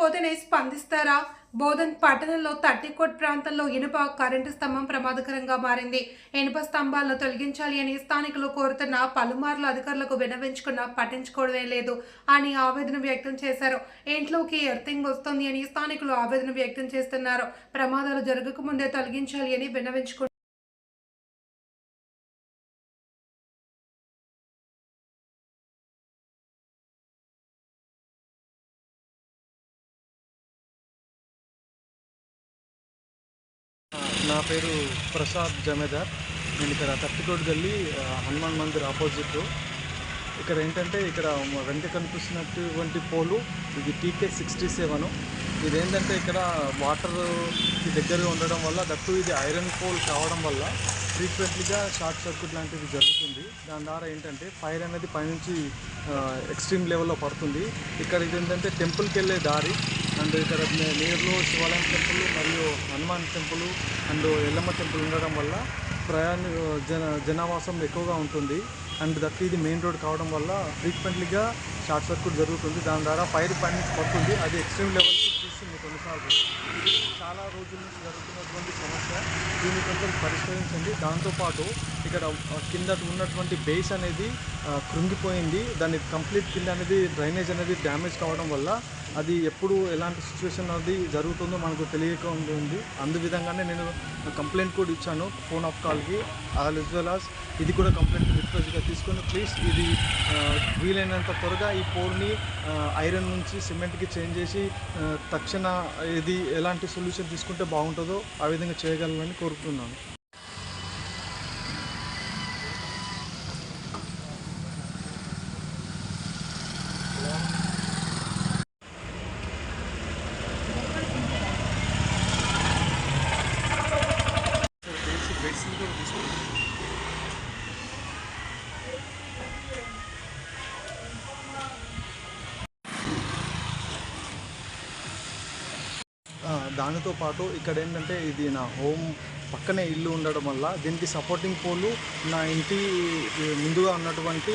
పోతేనే స్పందిస్తారా? బోధన్ పట్టణంలో తట్టికోట్ ప్రాంతంలో ఇనుప కరెంటు స్తంభం ప్రమాదకరంగా మారింది. ఇనుప స్తంభాలను తొలగించాలి అని స్థానికులు కోరుతున్న పలుమార్లు అధికారులకు వినవించుకున్నా పట్టించుకోవడమే లేదు అని ఆవేదన వ్యక్తం చేశారు. ఇంట్లోకి ఎర్తింగ్ వస్తుంది అని స్థానికులు ఆవేదన వ్యక్తం చేస్తున్నారు. ప్రమాదాలు జరగకముందే తొలగించాలి అని వినవించుకున్నారు నా పేరు ప్రసాద్ జమేదార్. నేను ఇక్కడ తట్టికోట్ గల్లీ హనుమాన్ మందిర్ ఆపోజిట్. ఇక్కడ ఏంటంటే ఇక్కడ వెంట వెనక కనిపిస్తున్నటువంటి పోలు ఇది టీకే సిక్స్టీ సెవెన్. ఇది ఏంటంటే ఇక్కడ వాటర్ దగ్గరగా ఉండడం వల్ల దట్టు ఇది ఐరన్ పోల్ కావడం వల్ల ఫ్రీక్వెంట్లీగా షార్ట్ సర్క్యూట్ లాంటిది జరుగుతుంది. దాని ద్వారా ఏంటంటే ఫైర్ అనేది పైనుంచి ఎక్స్ట్రీమ్ లెవెల్లో పడుతుంది. ఇక్కడ ఇది ఏంటంటే టెంపుల్కి వెళ్ళే దారి అండ్ ఇక్కడ నే- నియర్లో శివాలయం టెంపుల్ మరియు Hanuman temple and Yellamma temple ఉండడం వల్ల ప్రయాణ జన జనావాసం ఎక్కువగా ఉంటుంది. అండ్ దట్ ఇది మెయిన్ రోడ్ కావడం వల్ల ఫ్రీక్వెంట్లీగా షార్ట్ సర్క్యూట్ జరుగుతుంది. దాని ద్వారా ఫైర్ పని పడుతుంది. అది ఎక్స్ట్రీమ్ లెవెల్కి తీసుకుంది కొన్నిసార్లు ఇది చాలా రోజుల నుంచి జరుగుతున్నటువంటి సమస్య. దీన్ని కొంచెం పరిష్కరించండి. దాంతోపాటు ఇక్కడ కింద ఉన్నటువంటి బేస్ అనేది కృంగిపోయింది. దాని కంప్లీట్ కింద అనేది డ్రైనేజ్ అనేది డ్యామేజ్ కావడం వల్ల అది ఎప్పుడు ఎలాంటి సిచ్యువేషన్ అది జరుగుతుందో మనకు తెలియక ఉంది. అందు విధంగానే నేను కంప్లైంట్ కూడా ఇచ్చాను. ఫోన్ ఆఫ్ కాల్కి ఆల్ ఇస్ వెల్ as ఇది కూడా కంప్లైంట్ రిక్వెస్ట్గా తీసుకొని ప్లీజ్ ఇది వీలైనంత త్వరగా ఈ పోర్ని ఐరన్ నుంచి సిమెంట్కి చేంజ్ చేసి తక్షణ ఇది ఎలాంటి సొల్యూషన్ తీసుకుంటే బాగుంటుందో ఆ విధంగా చేయగలనని కోరుతున్నాను దానితో పాటు ఇక్కడ ఏంటంటే ఇది నా హోమ్ పక్కనే ఇల్లు ఉండడం వల్ల దీనికి సపోర్టింగ్ పోలు నా ఇంటి ముందుగా ఉన్నటువంటి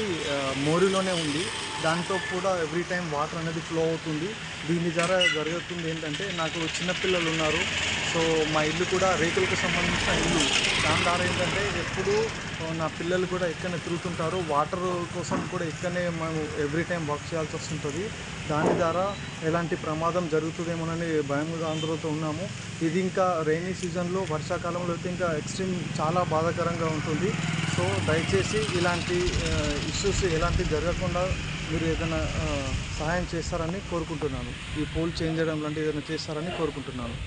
మోరిలోనే ఉంది. దాంతో కూడా ఎవ్రీ టైం వాటర్ అనేది ఫ్లో అవుతుంది. దీని ద్వారా జరుగుతుంది ఏంటంటే నాకు చిన్నపిల్లలు ఉన్నారు. సో మా ఇల్లు కూడా రేకులకు సంబంధించిన ఇల్లు. దాని ద్వారా ఏంటంటే ఎప్పుడు నా పిల్లలు కూడా ఇక్కడనే తిరుగుతుంటారు. వాటర్ కోసం కూడా ఇక్కడనే మనం ఎవ్రీ టైం వర్క్ చేయాల్సి వస్తుంటుంది. దాని ద్వారా ఎలాంటి ప్రమాదం జరుగుతుందేమోనని భయంగా ఆందోళనతో ఉన్నాము. ఇది ఇంకా రైనీ సీజన్లో వర్షాకాలంలో అయితే ఇంకా ఎక్స్ట్రీమ్ చాలా బాధాకరంగా ఉంటుంది. సో దయచేసి ఇలాంటి ఇష్యూస్ ఎలాంటివి జరగకుండా మీరు ఏదైనా సహాయం చేస్తారని కోరుకుంటున్నాను. ఈ పోల్ చేంజ్ చేయడం లాంటివి ఏదైనా చేస్తారని కోరుకుంటున్నాను.